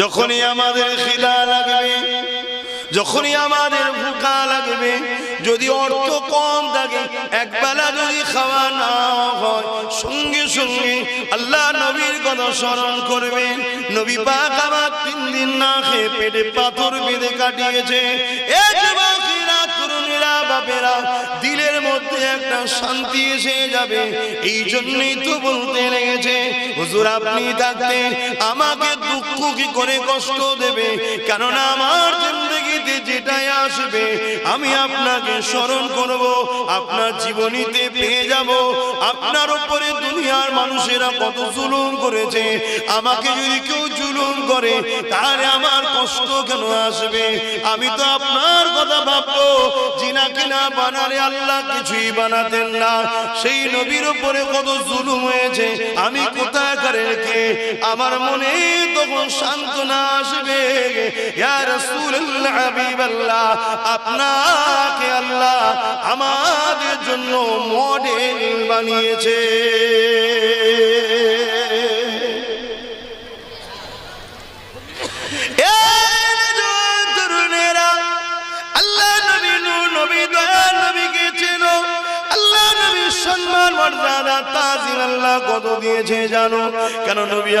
যখনই আমাদের খিদা লাগবে যখনই আমাদের ভুকা লাগবে যদি অর্থ কম থাকে একবেলা যদি খাওয়া না হয় সঙ্গে সঙ্গে আল্লাহ নবীর কথা স্মরণ করবেন। নবী পাক আমার তিন দিন না খেয়ে পেটে পাথর বেঁধে কাটিয়েছে। বাপেরা দিলের মধ্যে একটা শান্তি এসে যাবে। এই জন্যই তো বলতে লেগেছে, হুজুর আপনি থাকতে আমাকে দুঃখ কি করে কষ্ট দেবে? কেননা আমার জিন্দগিতে যেটাই আসবে, আমি আপনাকে স্মরণ করব, আপনার জীবনীতে পেয়ে যাব। আপনার উপরে দুনিয়ার মানুষেরা কত জুলুম করেছে। আমাকে যদি কেউ জুলুম করে, তাহলে আমার কষ্ট কেন আসবে? আমি তো আপনার কথা ভাববো। জিনা কিনা বানালে আল্লাহ কিছুই বানাতেন না। সেই নবীর উপরে কত জুলুম হয়েছে। আমি কোথায় করে রেখে আমার মনে তখন সান্ত্বনা আসবে। আপনাকে আল্লাহ আমাদের জন্য মডেল বানিয়েছে।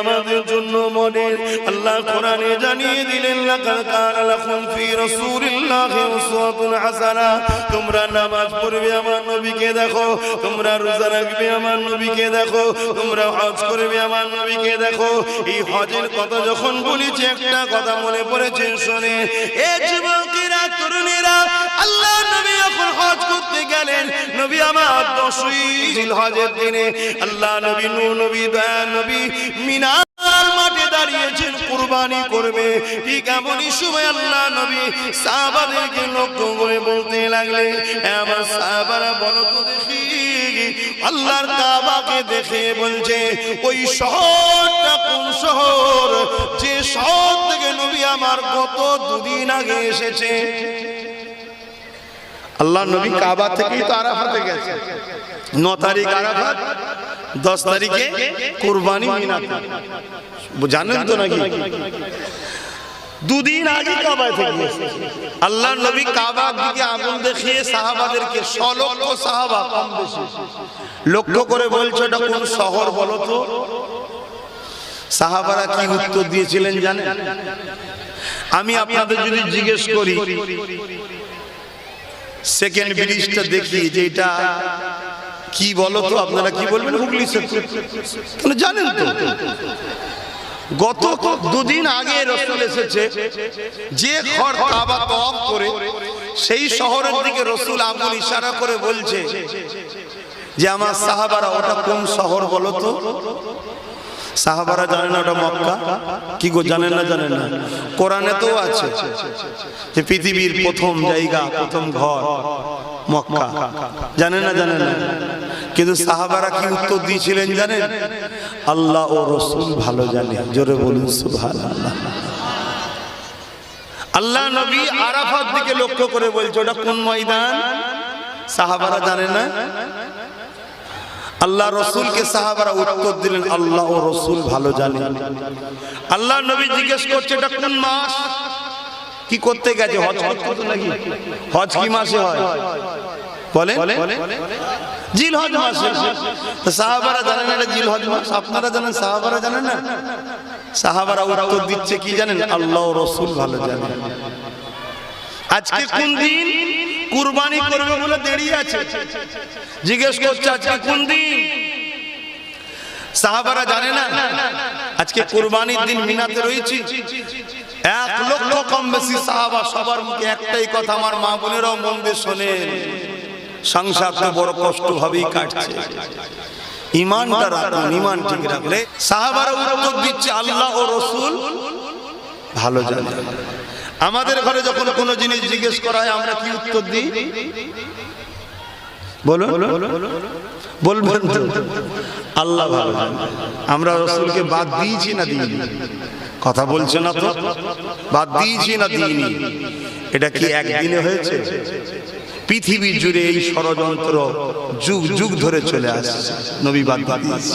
আমাদের জন্য মডেল আল্লাহ কোরআনে জানিয়ে দিলেন, লাকাদ কানা লাকুম ফি রাসূলিল্লাহি উসওয়াতুন হাসানা। তোমরা নামাজ পড়বে আমার নবীকে দেখো, তোমরা রোজা রাখবে আমার নবীকে দেখো, তোমরা হজ করবে আমার নবীকে দেখো। এই হজের কথা যখন বলেছি, একটা কথা মনে পড়েছে, শোনে। এ যুবকেরা আল্লাহ হজ করতে গেলেন। নবী আমার দশই জিল হজের দিনে আল্লাহ নবী নূ নবী দয়া নবী কুরবানি করবে। বলতে লাগলে আমার আল্লাহর কাবাকে দেখে বলছে, ওই শহরটা কোন শহর? যে শহর থেকে নবী আমার গত দুদিন আগে এসেছে। আল্লাহ নবী কাবা থেকেই তো আরাফাতে গেছে। ন তারিখ আরাফাত, দশ তারিখে কোরবানি জানেন তো নাকি? দুদিন আগে কাবায় থেকে। আল্লাহ নবী কাবার দিকে আগুন দেখিয়ে সাহাবাদেরকে সলক্ষ সাহাবা কম বেশি। লক্ষ্য করে বলছো, এটা কোন শহর বলো তো? সাহাবারা কি উত্তর দিয়েছিলেন জানেন? আমি আপনাদের যদি জিজ্ঞেস করি সেকেন্ড ব্রিজটা দেখি যে এটা কি বলো তো আপনারা কি বলবেন? হুগলি সেতু জানেন তো। গত দুদিন আগে রসুল এসেছে যে ঘর কাবা তওয়াফ করে সেই শহরের দিকে রসুল আঙুল ইশারা করে বলছে যে আমার সাহাবারা ওটা কোন শহর বলো তো? সাহাবারা জানে না ওটা মক্কা? কি গো জানেন না জানেন না? কোরআনে তো আছে যে পৃথিবীর প্রথম জায়গা, প্রথম ঘর মক্কা। জানেন না জানেন না? কিন্তু সাহাবারা কি উত্তর দিয়েছিলেন জানেন? আল্লাহ ও রসুল ভালো জানে। জোরে বলুন, সুবহানাল্লাহ। আল্লাহ নবী আরাফাত দিকে লক্ষ্য করে বলছে, ওটা কোন ময়দান? সাহাবারা জানে না? আল্লাহ রসুলকে সাহাবারা উত্তর দিলেন, আল্লাহ ও রসুল ভালো জানে। আল্লাহ নবী জিজ্ঞেস করছে এটা কোন মাস? কি করতে গেছে? হজ করতে তো নাকি? হজ কি মাসে হয়? বলে জিল হজ মাসে। সাহাবারা জানেন এটা জিল হজ মাস? আপনারা জানেন, সাহাবারা জানেন না? সাহাবারা উত্তর দিচ্ছে কি জানেন? আল্লাহ রসুল ভালো জানেন আজকে কোন দিন? কুরবানি করবে বলে দেরি আছে। জিজ্ঞেস করছে আজকে কোন দিন? সাহাবারা জানে না। আজকে কুরবানির দিন মিনাতে রয়েছি। এক লক্ষ কম বেশি সাহাবা সবার মুখে একটাই কথা আমার মা বোনেরাও মন দিয়ে শোনেন। সংসার তো বড় কষ্ট ভাবেই কাটছে। ইমানটা রাখুন ইমান ঠিক রাখলে সাহাবারা উত্তর দিচ্ছে আল্লাহ ও রসুল ভালো জানে আমাদের ঘরে যখন কোনো জিনিস জিজ্ঞেস করা হয়, আমরা কি উত্তর দিই? বলো বলবেন আল্লাহ ভালো। আমরা রসুলকে বাদ দিয়েছি না দিইনি? কথা বলছে না তো? বাদ দিয়েছি না দিইনি? এটা কি একদিনে হয়েছে? পৃথিবী জুড়ে এই ষড়যন্ত্র যুগ যুগ ধরে চলে আসছে। নবী বাদ দিয়েছে।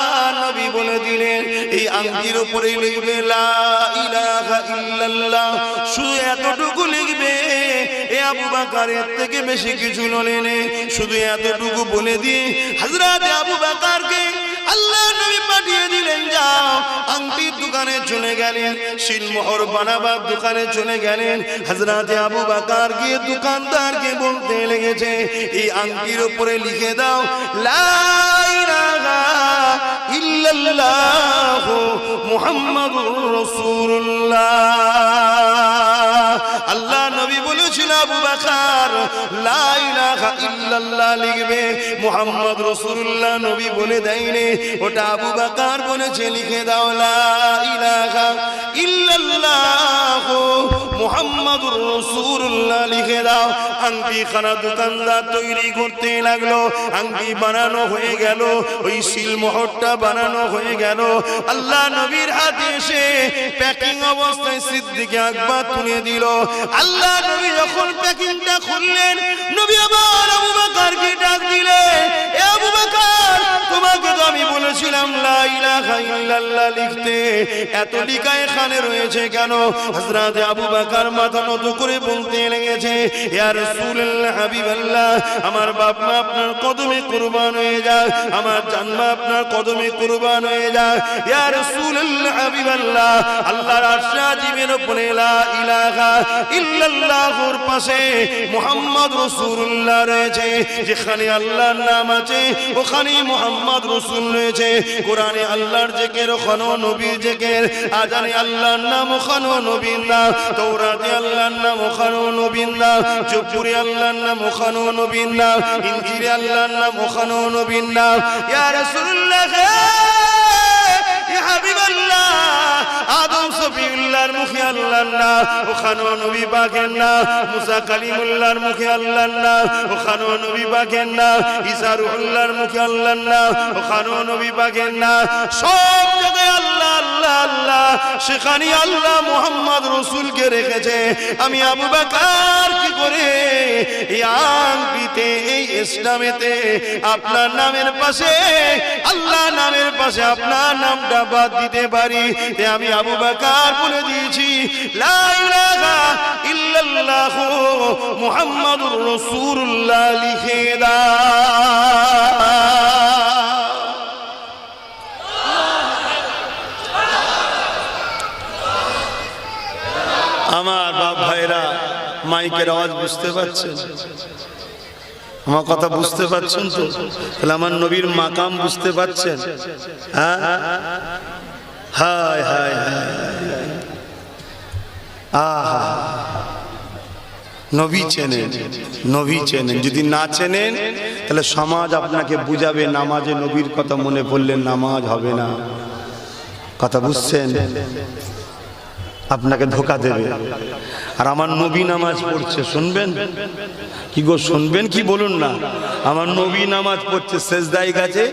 নবী বলে দিলেন, এই আংটির উপরে লিখবে শুধু এতটুকু লিখবে, এ আবু থেকে বেশি কিছু নলেনে। শুধু এতটুকু বলে দিয়ে, হযরত আবু আল্লাহ পাঠিয়ে দিলেন, যাও। আংটির দোকানে চলে গেলেন, শিলমোহর বানাবার দোকানে চলে গেলেন। হযরত আবু বাকার গিয়ে দোকানদারকে বলতে লেগেছে, এই আংটির উপরে লিখে দাও ইল্লাল্লাহ আল্লাহ নবী বলেছিল আবু বাকার লিখবে। বলে দেয়নি। ওটা আবু বাকার বলেছে লিখে দাও লা ইলাহা ইল্লাল্লাহ। মুহাম্মাদুর রাসূলুল্লাহ লিখে দাও। আংটি খানা দোকানদার তৈরি করতে লাগল। আংটি বানানো হয়ে গেল। ওই সিলমোহরটা বানানো হয়ে গেল। আল্লাহ নবীর হাতে এসে প্যাকিং অবস্থায় সিদ্দিকে আকবর তুলে দিল। আল্লাহ নবী যখন প্যাকিংটা খুললেন, নবী আবার আবু বাকারকে ডাক দিলেন, এ আবু বাকার তোমাকে তো আমি বলেছিলাম লিখতে। এত লিখা এখানে রয়েছে কেন? হযরত আবু বকর মাথা নত করে বলতে লেগেছে, ইয়া রাসূলুল্লাহ, হাবিবাল্লাহ, আমার বাপ মা আপনার কদমে কুরবান হয়ে যাক, আমার জানমা আপনার কদমে কুরবান হয়ে যাক। ইয়া রাসূলুল্লাহ, হাবিবাল্লাহ, আল্লাহর আরশা জীবের উপরে, লা ইলাহা ইল্লাল্লাহর পাশে মুহাম্মদ রাসূলুল্লাহ রয়েছে, যেখানে আল্লাহর নাম আছে ওখানে মুহাম্মদ রাসূল রয়েছে। কোরআনে আল্লাহর জেকের খনো নবীর জেকের, আজানে আল্লাহর নাম খনো নবীর নাম তৌরাতে আল্লাহর নাম ওখানে নবীর নাম চুপুরে আল্লাহর নাম ওখানে নবীর নাম, ইনজিলে আল্লাহর নাম ওখানে নবীর নাম। ইয়া ওখানে নবী পাকের না, মুসা কালিমুল্লাহর মুখে আল্লাহর না ওখানো নবী পাকের না, ঈসা মুখে না ওখানো নবী না। সব জায়গায় আল্লাহ সেখানে আল্লাহ মোহাম্মদ রসুলকে রেখেছে। আমি আবু বাকার কি করে এই ইসলামেতে আপনার নামের পাশে, আল্লাহ নামের পাশে আপনার নামটা বাদ দিতে পারি? আমি আবু বাকার বলে দিয়েছি ইলাহা ইল্লাল্লাহ লিখে দাও আমার বাপ ভাইরা মাইকের আওয়াজ বুঝতে পারছেন? আমার কথা বুঝতে পারছেন তো? তাহলে আমার নবীর মাকাম বুঝতে পারছেন? হ্যাঁ? নবী চেনেন নবী চেনেন। যদি না চেনেন, তাহলে সমাজ আপনাকে বুঝাবে, নামাজে নবীর কথা মনে পড়লে নামাজ হবে না। কথা বুঝছেন? আপনাকে ধোকা দেবে। আর আমার নবী নামাজ পড়ছে, শুনবেন? কি গো, শুনবেন কি বলুন না? আমার নবী নামাজ পড়ছে শেষদাই গাছে,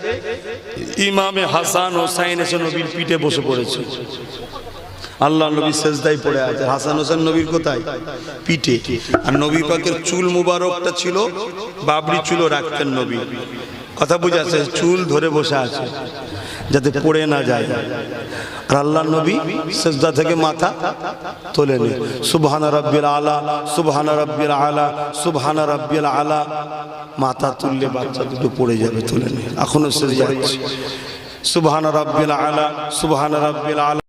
ইমামে হাসান হোসাইন এসে নবীর পিঠে বসে পড়েছে। আল্লাহ নবী শেষদাই পড়ে আছে। হাসান হোসেন নবীর কোথায়? পিঠে। আর নবী পাকের চুল মুবারকটা ছিল, বাবরি চুলও রাখতেন নবী। কথা বুঝাচ্ছে, চুল ধরে বসে আছে। যাতে পড়ে না যায়। আর আল্লাহ নবী সেজদা থেকে মাথা তোলেনি। সুবহানা রব্বিল আলা, সুবহানা রব্বিল আলা, সুবহানা রব্বিল আলা। মাথা তুললে বাচ্চা দুটো পড়ে যাবে তোলেনি এখনও সেজদা হচ্ছে সুবহানা রাব্বিল আলা, সুবহানা রব্বিল আলা।